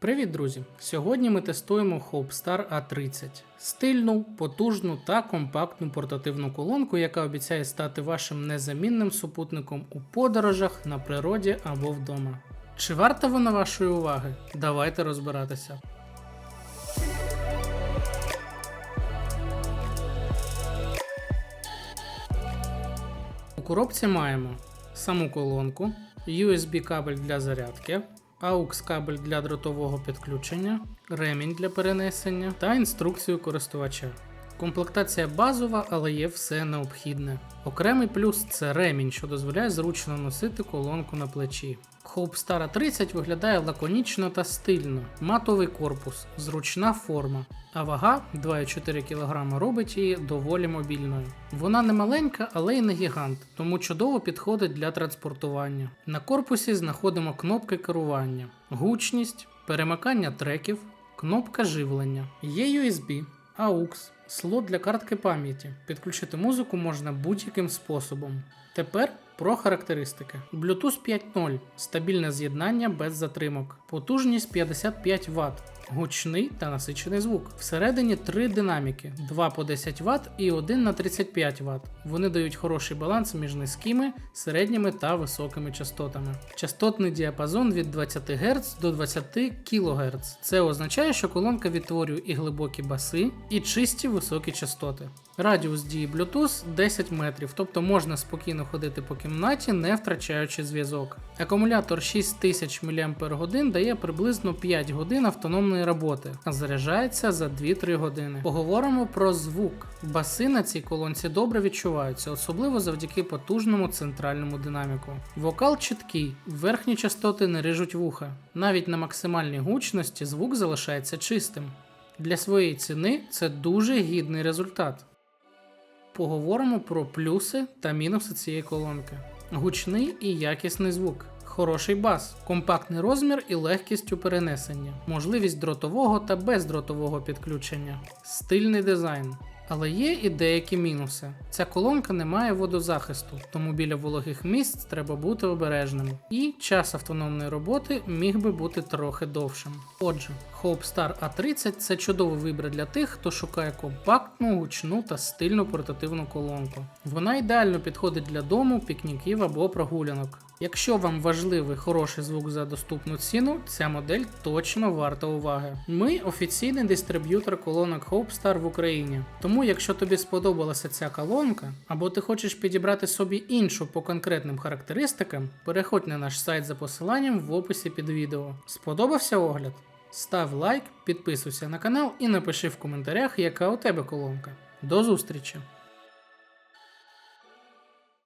Привіт, друзі! Сьогодні ми тестуємо Hopestar A30 стильну, потужну та компактну портативну колонку, яка обіцяє стати вашим незамінним супутником у подорожах на природі або вдома. Чи варта вона вашої уваги? Давайте розбиратися. У коробці маємо саму колонку, USB кабель для зарядки, AUX кабель для дротового підключення, ремінь для перенесення та інструкцію користувача. Комплектація базова, але є все необхідне. Окремий плюс це ремінь, що дозволяє зручно носити колонку на плечі. Hope 30 виглядає лаконічно та стильно, матовий корпус, зручна форма, а вага 2,4 кг робить її доволі мобільною. Вона не маленька, але й не гігант, тому чудово підходить для транспортування. На корпусі знаходимо кнопки керування, гучність, перемикання треків, кнопка живлення, є USB, AUX, слот для картки пам'яті. Підключити музику можна будь-яким способом. Тепер про характеристики. Bluetooth 5.0 стабільне з'єднання без затримок, потужність 55 Вт, гучний та насичений звук. Всередині три динаміки: 2 по 10 Вт і 1 на 35 Вт. Вони дають хороший баланс між низькими, середніми та високими частотами. Частотний діапазон від 20 Гц до 20 кГц. Це означає, що колонка відтворює і глибокі баси, і чисті високі частоти. Радіус дії Bluetooth 10 метрів, тобто можна спокійно ходити по кімнаті, не втрачаючи зв'язок. Акумулятор 6000 мАч дає приблизно 5 годин автономної роботи, а заряджається за 2-3 години. Поговоримо про звук. Баси на цій колонці добре відчуваються, особливо завдяки потужному центральному динаміку. Вокал чіткий, верхні частоти не рижуть вуха. Навіть на максимальній гучності звук залишається чистим. Для своєї ціни це дуже гідний результат. Поговоримо про плюси та мінуси цієї колонки. Гучний і якісний звук, хороший бас, компактний розмір і легкість у перенесенні, можливість дротового та бездротового підключення, стильний дизайн. Але є і деякі мінуси. Ця колонка не має водозахисту, тому біля вологих місць треба бути обережним. І час автономної роботи міг би бути трохи довшим. Отже, Hope Star A30 це чудовий вибір для тих, хто шукає компактну, гучну та стильну портативну колонку. Вона ідеально підходить для дому, пікніків або прогулянок. Якщо вам важливий хороший звук за доступну ціну, ця модель точно варта уваги. Ми офіційний дистриб'ютор колонок Hope Star в Україні. Тому, якщо тобі сподобалася ця колонка, або ти хочеш підібрати собі іншу по конкретним характеристикам, переходь на наш сайт за посиланням в описі під відео. Сподобався огляд? Став лайк, підписуйся на канал і напиши в коментарях, яка у тебе колонка. До зустрічі!